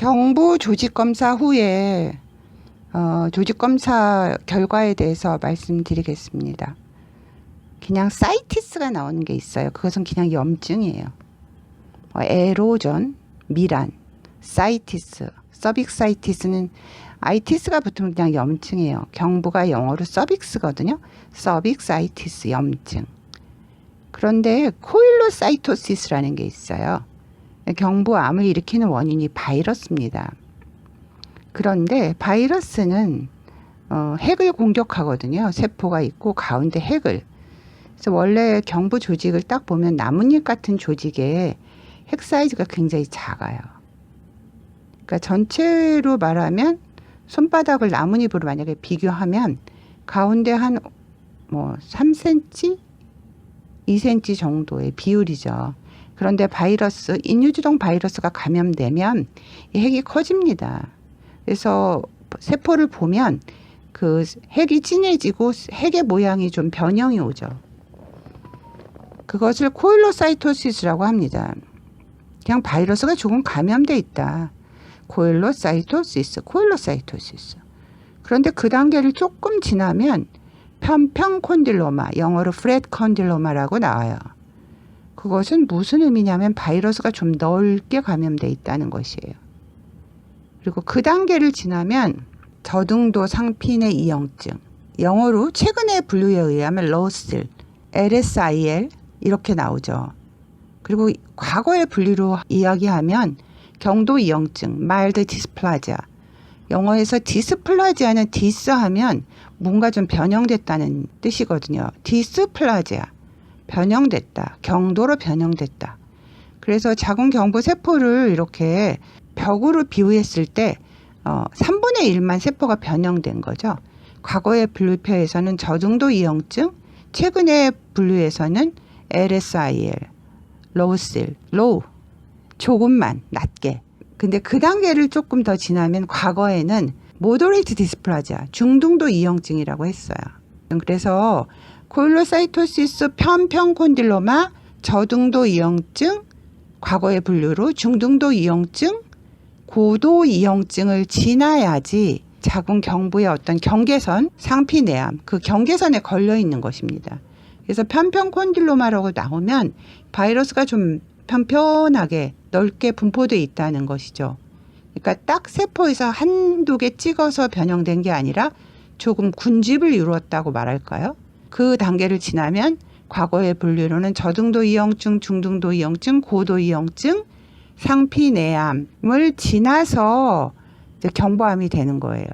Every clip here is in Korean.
경부 조직 검사 후에 어, 조직 검사 결과에 대해서 말씀드리겠습니다. 그냥 사이티스가 나오는 게 있어요. 그것은 그냥 염증이에요. 어, 에로전, 미란, 사이티스, 서빅사이티스는 아이티스가 붙으면 그냥 염증이에요. 경부가 영어로 서빅스거든요. 서빅사이티스 염증. 그런데 코일로사이토시스라는 게 있어요. 경부암을 일으키는 원인이 바이러스입니다. 그런데 바이러스는 어, 핵을 공격하거든요. 세포가 있고 가운데 핵을. 그래서 원래 경부 조직을 딱 보면 나뭇잎 같은 조직에 핵 사이즈가 굉장히 작아요. 그러니까 전체로 말하면 손바닥을 나뭇잎으로 만약에 비교하면 가운데 한 뭐 3cm, 2cm 정도의 비율이죠. 그런데 바이러스, 인유주동 바이러스가 감염되면 이 핵이 커집니다. 그래서 세포를 보면 그 핵이 진해지고 핵의 모양이 좀 변형이 오죠. 그것을 코일로사이토시스라고 합니다. 그냥 바이러스가 조금 감염돼 있다. 코일로사이토시스, 코일로사이토시스. 그런데 그 단계를 조금 지나면 편평 콘딜로마, 영어로 프렛 콘딜로마라고 나와요. 그것은 무슨 의미냐면 바이러스가 좀 넓게 감염돼 있다는 것이에요. 그리고 그 단계를 지나면 저등도 상핀의 이형증, 영어로 최근의 분류에 의하면 러슬, LSIL 이렇게 나오죠. 그리고 과거의 분류로 이야기하면 경도 이형증, 마일드 디스플라지아. 영어에서 디스플라지아는 디스 하면 뭔가 좀 변형됐다는 뜻이거든요. 디스플라지아. 변형됐다. 경도로 변형됐다. 그래서 자궁 경부 세포를 이렇게 벽으로 비유했을 때 어, 3분의 1만 세포가 변형된 거죠. 과거의 분류표에서는 저중도 이형증, 최근의 분류에서는 LSIL, 로우실, 로우, 조금만 낮게. 근데 그 단계를 조금 더 지나면 과거에는 모더레이트 디스플라지아, 중등도 이형증이라고 했어요. 그래서 코일로사이토시스 편평콘딜로마, 저등도 이형증, 과거의 분류로 중등도 이형증, 고도 이형증을 지나야지 자궁 경부의 어떤 경계선, 상피내암, 그 경계선에 걸려 있는 것입니다. 그래서 편평콘딜로마라고 나오면 바이러스가 좀 편편하게 넓게 분포돼 있다는 것이죠. 그러니까 딱 세포에서 한두 개 찍어서 변형된 게 아니라 조금 군집을 이루었다고 말할까요? 그 단계를 지나면 과거의 분류로는 저등도 이형증, 중등도 이형증, 고도 이형증, 상피내암을 지나서 이제 경부암이 되는 거예요.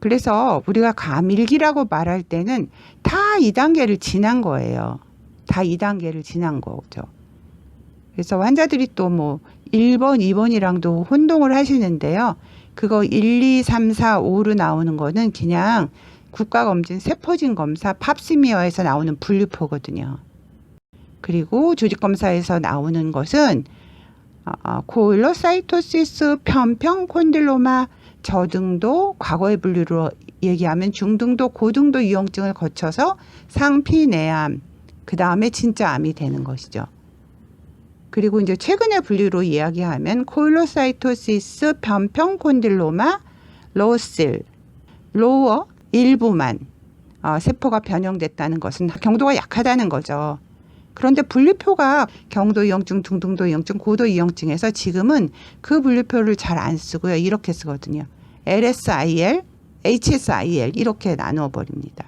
그래서 우리가 감일기라고 말할 때는 다 2단계를 지난 거예요. 다 2단계를 지난 거죠. 그래서 환자들이 또 뭐 1번, 2번이랑도 혼동을 하시는데요. 그거 1, 2, 3, 4, 5로 나오는 거는 그냥 국가검진 세포진 검사 팝스미어에서 나오는 분류표거든요. 그리고 조직검사에서 나오는 것은 어, 코일로사이토시스, 편평 콘딜로마, 저등도, 과거의 분류로 얘기하면 중등도, 고등도 이용증을 거쳐서 상피내암, 그 다음에 진짜 암이 되는 것이죠. 그리고 이제 최근의 분류로 이야기하면 코일로사이토시스, 편평 콘딜로마, 로실, 로어 일부만 어, 세포가 변형됐다는 것은 경도가 약하다는 거죠. 그런데 분류표가 경도 이형증, 중등도 이형증, 고도 이형증에서 지금은 그 분류표를 잘 안 쓰고요. 이렇게 쓰거든요. LSIL, HSIL 이렇게 나누어 버립니다.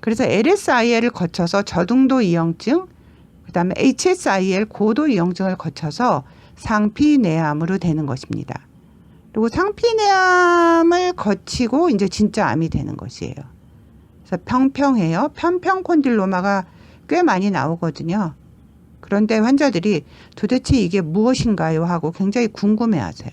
그래서 LSIL을 거쳐서 저등도 이형증, 그다음에 HSIL 고도 이형증을 거쳐서 상피내암으로 되는 것입니다. 그리고 상피내암을 거치고 이제 진짜 암이 되는 것이에요. 그래서 평평해요. 편평 콘딜로마가 꽤 많이 나오거든요. 그런데 환자들이 도대체 이게 무엇인가요? 하고 굉장히 궁금해 하세요.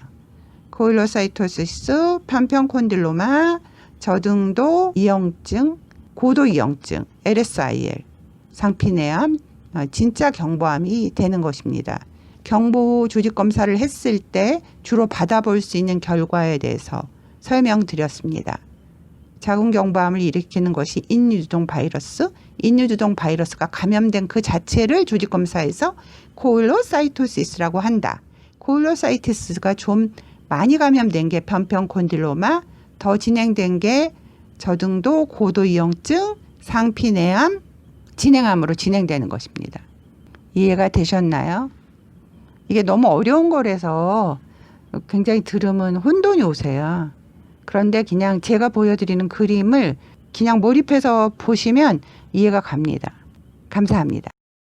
코일로사이토시스, 편평 콘딜로마, 저등도 이형증, 고도 이형증, LSIL, 상피내암, 어, 진짜 경부암이 되는 것입니다. 경부 조직 검사를 했을 때 주로 받아볼 수 있는 결과에 대해서 설명드렸습니다. 자궁경부암을 일으키는 것이 인유두동 바이러스, 인유두동 바이러스가 감염된 그 자체를 조직 검사에서 코일로사이토시스라고 한다. 고일로사이티스가 좀 많이 감염된 게 편편콘딜로마, 더 진행된 게 저등도 고도이용증, 상피내암, 진행암으로 진행되는 것입니다. 이해가 되셨나요? 이게 너무 어려운 거라서 굉장히 들으면 혼돈이 오세요. 그런데 그냥 제가 보여드리는 그림을 그냥 몰입해서 보시면 이해가 갑니다. 감사합니다.